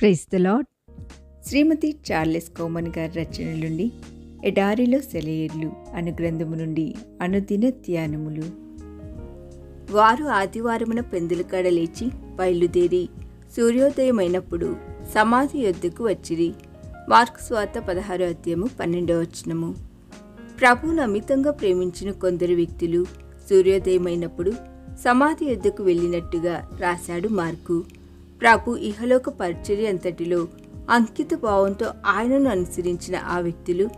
Praise the Lord Srimati Charles Cowman గారి రచన నుండి ఎడారిలో సెలయేర్లు అను గ్రంథము నుండి అనుదిన ధ్యానములు. వారు ఆదివారమున పెందులకాడ లేచి బయలుదేరి సూర్యోదయమైనప్పుడు సమాధి యొద్దకు వచ్చిరి. మార్కు స్వాత పదహారో అధ్యాయము పన్నెండవ వచనము. ప్రభువును అమితంగా ప్రేమించిన కొందరు వ్యక్తులు సూర్యోదయమైనప్పుడు సమాధి యొద్దకు వెళ్ళినట్టుగా రాశాడు మార్కు. ప్రభు ఇహలోక పరిచర్య అంతటిలో అంకిత భావంతో ఆయనను అనుసరించిన ఆ వ్యక్తులు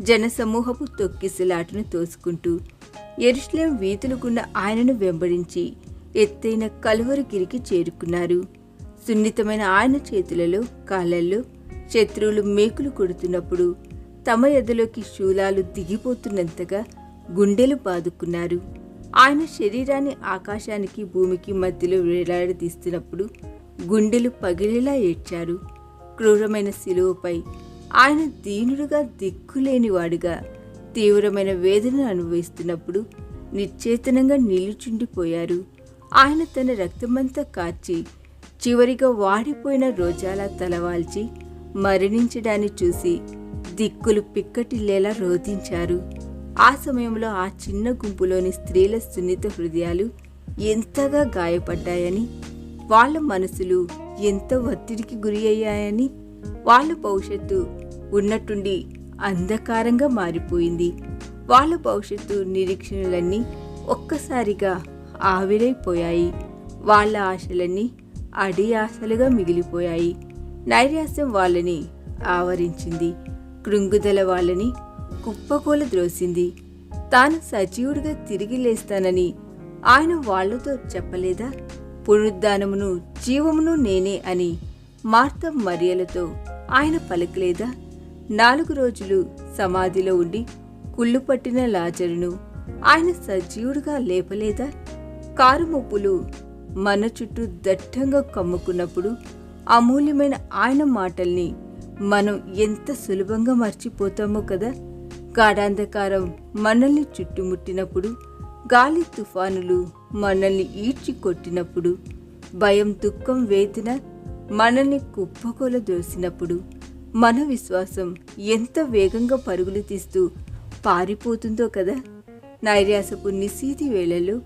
జనసమూహపు తొక్కిసలాటను తోసుకుంటూ ఎరుశ్లేం వీధులు గుండా ఆయనను వెంబడించి ఎత్తైన కలువరిగిరికి చేరుకున్నారు. సున్నితమైన ఆయన చేతులలో కాళ్ళల్లో శత్రువులు మేకులు కొడుతున్నప్పుడు తమ ఎదలోకి శూలాలు దిగిపోతున్నంతగా గుండెలు బాదుకున్నారు. ఆయన శరీరాన్ని ఆకాశానికి భూమికి మధ్యలో వేలాడదీస్తున్నప్పుడు గుండెలు పగిలేలా ఏడ్చారు. క్రూరమైన శిలువపై ఆయన దీనుడుగా దిక్కులేనివాడుగా తీవ్రమైన వేదనను అనుభవిస్తున్నప్పుడు నిశ్చేతనంగా నిలుచుండిపోయారు. ఆయన తన రక్తమంతా కార్చి చివరిగా వాడిపోయిన రోజాలా తలవాల్చి మరణించడాన్ని చూసి దిక్కులు పిక్కటిల్లేలా రోధించారు. ఆ సమయంలో ఆ చిన్న గుంపులోని స్త్రీల సున్నిత హృదయాలు ఎంతగా గాయపడ్డాయని వాళ్ళ మనసులు ఎంత ఒత్తిడికి గురి అయ్యాయని వాళ్ళ భవిష్యత్తు ఉన్నట్టుండి అంధకారంగా మారిపోయింది. వాళ్ళ భవిష్యత్తు నిరీక్షణలన్నీ ఒక్కసారిగా ఆవిరైపోయాయి. వాళ్ళ ఆశలన్నీ అడి ఆశలుగా మిగిలిపోయాయి. నైరాస్యం వాళ్ళని ఆవరించింది. కృంగుదల వాళ్ళని కుప్పకూల ద్రోసింది. తాను సజీవుడిగా తిరిగి లేస్తానని ఆయన వాళ్ళతో చెప్పలేదా? పునరుద్ధానమును జీవమును నేనే అని మార్త మరియలతో ఆయన పలకలేదా? నాలుగు రోజులు సమాధిలో ఉండి కుళ్ళు పట్టిన లాజరును ఆయన సజీవుడిగా లేపలేదా? కారు ముప్పులు మన చుట్టూ దట్టంగా కమ్ముకున్నప్పుడు అమూల్యమైన ఆయన మాటల్ని మనం ఎంత సులభంగా మర్చిపోతామో కదా? గాఢాంధకారం మనల్ని చుట్టుముట్టినప్పుడు గాలి తుఫానులు మనల్ని ఈడ్చి కొట్టినప్పుడు భయం దుఃఖం వేదన మనల్ని కుప్పకొల దోసినప్పుడు మన విశ్వాసం ఎంత వేగంగా పరుగులు తీస్తూ పారిపోతుందో కదా? నైర్యాసపు నిశీతి వేళలో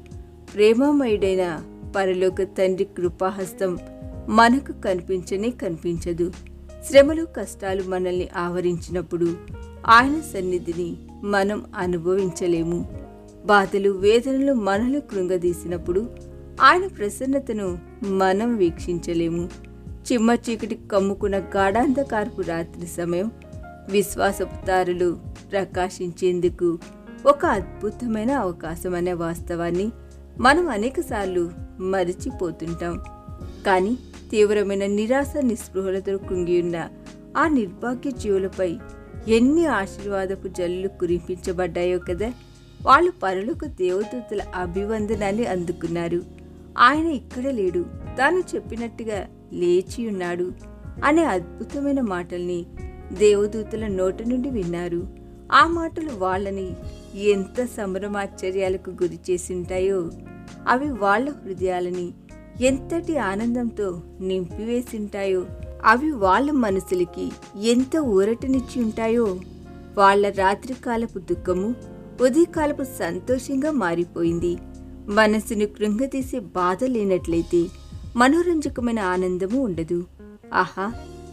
ప్రేమమయుడైన పరలోక తండ్రి కృపాహస్తం మనకు కనిపించనే కనిపించదు. శ్రమలు కష్టాలు మనల్ని ఆవరించినప్పుడు ఆయన సన్నిధిని మనం అనుభవించలేము. బాధలు వేదనలు మనలు కృంగదీసినప్పుడు ఆయన ప్రసన్నతను మనం వీక్షించలేము. చిమ్మ చీకటి కమ్ముకున్న గాఢాంధకారపు రాత్రి సమయం విశ్వాసపుతారులు ప్రకాశించేందుకు ఒక అద్భుతమైన అవకాశం అనే వాస్తవాన్ని మనం అనేకసార్లు మరిచిపోతుంటాం. కానీ తీవ్రమైన నిరాశ నిస్పృహలతో కృంగి ఉన్న ఆ నిర్భాగ్య జీవులపై ఎన్ని ఆశీర్వాదపు జల్లు కురిపించబడ్డాయో కదా! వాళ్ళు పరులకు దేవదూతల అభివందనాన్ని అందుకున్నారు. ఆయన ఇక్కడ లేడు. తాను చెప్పినట్టుగా లేచి ఉన్నాడు అనే అద్భుతమైన మాటల్ని దేవదూతల నోటి నుండి విన్నారు. ఆ మాటలు వాళ్ళని ఎంత సంభ్రమాశ్చర్యాలకు గురి చేసింటాయో అవి వాళ్ళ హృదయాలని ఎంతటి ఆనందంతో నింపివేసింటాయో అవి వాళ్ళ మనసులకి ఎంత ఊరటనిచ్చి ఉంటాయో వాళ్ళ రాత్రికాలపు దుఃఖము ఉదయకాలపు సంతోషంగా మారిపోయింది. మనసును కృంగతీసే బాధ లేనట్లయితే మనోరంజకమైన ఆనందము ఉండదు. ఆహా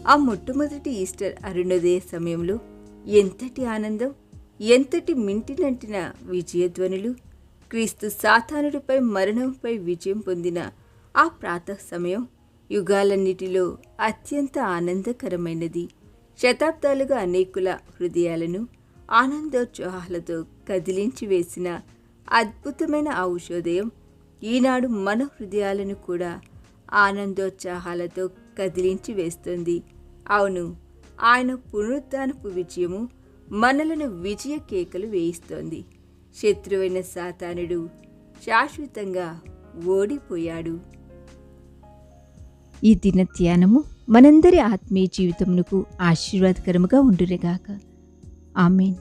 ఆ మొట్టమొదటి ఈస్టర్ అరుణోదయ సమయంలో ఎంతటి ఆనందం ఎంతటి మింటినంటిన విజయధ్వనులు క్రీస్తు సాతానుడిపై మరణంపై విజయం పొందిన ఆ ప్రాతః సమయం యుగాలన్నిటిలో అత్యంత ఆనందకరమైనది. శతాబ్దాలుగా అనేకుల హృదయాలను ఆనందోత్సాహాలతో కదిలించి వేసిన అద్భుతమైన ఆ ఉషోదయం ఈనాడు మన హృదయాలను కూడా ఆనందోత్సాహాలతో కదిలించి వేస్తుంది. అవును ఆయన పునరుద్ధానపు విజయము మనలను విజయ కేకలు వేయిస్తోంది. శత్రువైన సాతానుడు శాశ్వతంగా ఓడిపోయాడు. ఈ దిన ధ్యానము మనందరి ఆత్మీయ జీవితమునకు ఆశీర్వాదకరముగా ఉండునుగాక. ആമീൻ